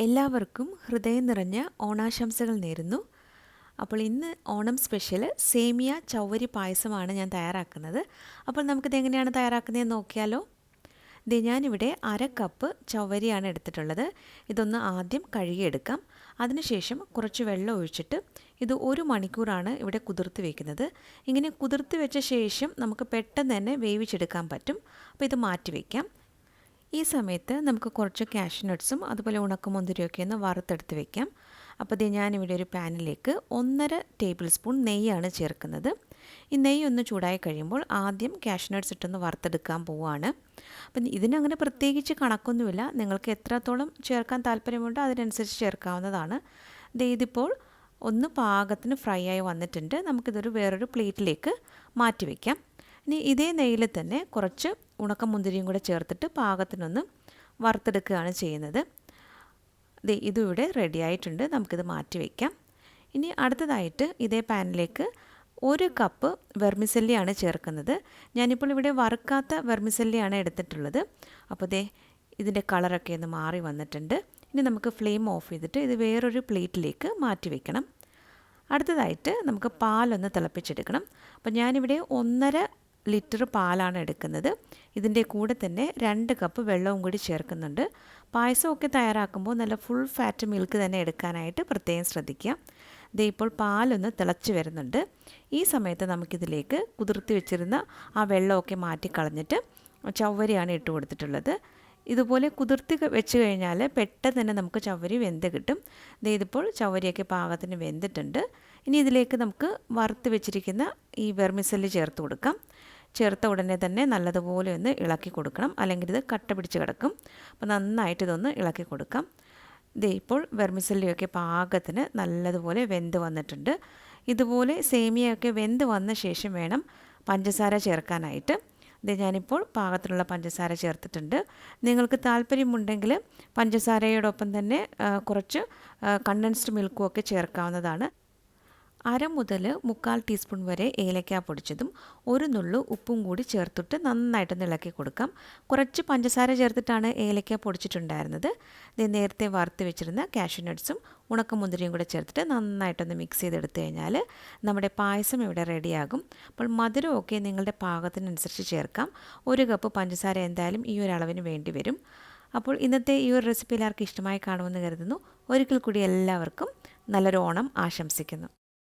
എല്ലാവർക്കും ഹൃദയം നിറഞ്ഞ ഓണാശംസകൾ നേരുന്നു. അപ്പോൾ ഇന്ന് ഓണം സ്പെഷ്യൽ സേമിയ ചൗവരി പായസമാണ് ഞാൻ തയ്യാറാക്കുന്നത്. അപ്പോൾ നമുക്കിത് എങ്ങനെയാണ് തയ്യാറാക്കുന്നതെന്ന് നോക്കിയാലോ? ദേ ഞാനിവിടെ അര കപ്പ് ചൗവരിയാണ് എടുത്തിട്ടുള്ളത്. ഇതൊന്ന് ആദ്യം കഴുകിയെടുക്കാം. അതിനുശേഷം കുറച്ച് വെള്ളം ഒഴിച്ചിട്ട് ഇത് ഒരു മണിക്കൂറാണ് ഇവിടെ കുതിർത്ത് വയ്ക്കുന്നത് ഇങ്ങനെ കുതിർത്ത് വെച്ച ശേഷം നമുക്ക് പെട്ടെന്ന് തന്നെ വേവിച്ചെടുക്കാൻ പറ്റും. അപ്പോൾ ഇത് മാറ്റി വയ്ക്കാം ഈ സമയത്ത് നമുക്ക് കുറച്ച് കാഷ്യൂ നട്ട്സും അതുപോലെ ഉണക്കമുന്തിരിയൊക്കെ ഒന്ന് വറുത്തെടുത്ത് വെക്കാം. അപ്പോൾ ഇത് ഞാനിവിടെ ഒരു പാനിലേക്ക് ഒന്നര ടേബിൾ സ്പൂൺ നെയ്യാണ് ചേർക്കുന്നത്. ഈ നെയ്യ് ഒന്ന് ചൂടായി കഴിയുമ്പോൾ ആദ്യം കാഷ്യൂ നട്ട്സ് ഇട്ടൊന്ന് വറുത്തെടുക്കാൻ പോവുകയാണ് അപ്പം ഇതിനങ്ങനെ പ്രത്യേകിച്ച് കണക്കൊന്നുമില്ല. നിങ്ങൾക്ക് എത്രത്തോളം ചേർക്കാൻ താല്പര്യമുണ്ടോ അതിനനുസരിച്ച് ചേർക്കാവുന്നതാണ്. ഇതിപ്പോൾ ഒന്ന് പാകത്തിന് ഫ്രൈ ആയി വന്നിട്ടുണ്ട്. നമുക്കിതൊരു വേറൊരു പ്ലേറ്റിലേക്ക് മാറ്റി വയ്ക്കാം ഇനി ഇതേ നെയ്യിൽ തന്നെ കുറച്ച് ഉണക്കമുന്തിരിയും കൂടെ ചേർത്തിട്ട് പാകത്തിനൊന്ന് വറുത്തെടുക്കുകയാണ് ചെയ്യുന്നത്. ദേ ഇതിവിടെ റെഡി ആയിട്ടുണ്ട്. നമുക്കിത് മാറ്റി വയ്ക്കാം ഇനി അടുത്തതായിട്ട് ഇതേ പാനിലേക്ക് ഒരു കപ്പ് വെർമിസല്ലിയാണ് ചേർക്കുന്നത്. ഞാനിപ്പോൾ ഇവിടെ വറുക്കാത്ത വെർമിസല്ലിയാണ് എടുത്തിട്ടുള്ളത്. അപ്പോൾ ദേ ഇതിന്റെ കളറൊക്കെ ഒന്ന് മാറി വന്നിട്ടുണ്ട്. ഇനി നമുക്ക് ഫ്ലെയിം ഓഫ് ചെയ്തിട്ട് ഇത് വേറൊരു പ്ലേറ്റിലേക്ക് മാറ്റി വയ്ക്കണം അടുത്തതായിട്ട് നമുക്ക് പാലൊന്ന് തിളപ്പിച്ചെടുക്കണം. അപ്പോൾ ഞാനിവിടെ ഒന്നര ലിറ്റർ പാലാണ് എടുക്കുന്നത്. ഇതിന്റെ കൂടെ തന്നെ രണ്ട് കപ്പ് വെള്ളവും കൂടി ചേർക്കുന്നുണ്ട്. പായസമൊക്കെ തയ്യാറാക്കുമ്പോൾ നല്ല ഫുൾ ഫാറ്റ് മിൽക്ക് തന്നെ എടുക്കാനായിട്ട് പ്രത്യേകം ശ്രദ്ധിക്കുക ദേ ഇപ്പോൾ പാലൊന്ന് തിളച്ച് വരുന്നുണ്ട്. ഈ സമയത്ത് നമുക്കിതിലേക്ക് കുതിർത്തി വെച്ചിരുന്ന ആ വെള്ളമൊക്കെ മാറ്റി കളഞ്ഞിട്ട് ചവ്വരിയാണ് ഇട്ട് കൊടുത്തിട്ടുള്ളത്. ഇതുപോലെ കുതിർത്തി വെച്ച് കഴിഞ്ഞാൽ പെട്ടെന്ന് തന്നെ നമുക്ക് ചവരി വെന്ത് കിട്ടും. ഇതിപ്പോൾ ചവരിയൊക്കെ പാകത്തിന് വെന്തിട്ടുണ്ട്. ഇനി ഇതിലേക്ക് നമുക്ക് വറുത്ത് വെച്ചിരിക്കുന്ന ഈ വെർമിസൽ ചേർത്ത് കൊടുക്കാം. ചേർത്ത ഉടനെ തന്നെ നല്ലതുപോലെ ഒന്ന് ഇളക്കി കൊടുക്കണം. അല്ലെങ്കിൽ ഇത് കട്ട പിടിച്ച് കിടക്കും. അപ്പോൾ നന്നായിട്ട് ഇതൊന്ന് ഇളക്കി കൊടുക്കാം. ഇതേ ഇപ്പോൾ വെർമിസല്ലിയൊക്കെ പാകത്തിന് നല്ലതുപോലെ വെന്ത് വന്നിട്ടുണ്ട്. ഇതുപോലെ സേമിയയൊക്കെ വെന്ത് വന്ന ശേഷം വേണം പഞ്ചസാര ചേർക്കാനായിട്ട്. ഇത് ഞാനിപ്പോൾ പാകത്തിനുള്ള പഞ്ചസാര ചേർത്തിട്ടുണ്ട്. നിങ്ങൾക്ക് താല്പര്യമുണ്ടെങ്കിൽ പഞ്ചസാരയോടൊപ്പം തന്നെ കുറച്ച് കണ്ടൻസ്ഡ് മിൽക്കും ഒക്കെ ചേർക്കാവുന്നതാണ്. അര മുതൽ മുക്കാൽ ടീസ്പൂൺ വരെ ഏലക്ക പൊടിച്ചതും ഒരു നുള്ളു ഉപ്പും കൂടി ചേർത്തിട്ട് നന്നായിട്ടൊന്ന് ഇളക്കി കൊടുക്കാം. കുറച്ച് പഞ്ചസാര ചേർത്തിട്ടാണ് ഏലക്ക പൊടിച്ചിട്ടുണ്ടായിരുന്നത്. ഇത് നേരത്തെ വറുത്ത് വെച്ചിരുന്ന കാഷ്യൂ നട്ട്സും ഉണക്കമുന്തിരിയും കൂടെ ചേർത്തിട്ട് നന്നായിട്ടൊന്ന് മിക്സ് ചെയ്തെടുത്തു കഴിഞ്ഞാൽ നമ്മുടെ പായസം ഇവിടെ റെഡിയാകും. അപ്പോൾ മധുരമൊക്കെ നിങ്ങളുടെ പാകത്തിനനുസരിച്ച് ചേർക്കാം. ഒരു കപ്പ് പഞ്ചസാര എന്തായാലും ഈ ഒരു അളവിന് വേണ്ടി വരും. അപ്പോൾ ഇന്നത്തെ ഈ ഒരു റെസിപ്പി എല്ലാവർക്കും ഇഷ്ടമായി കാണുമെന്ന് കരുതുന്നു. ഒരിക്കൽ കൂടി എല്ലാവർക്കും നല്ലൊരു ഓണം ആശംസിക്കുന്നു.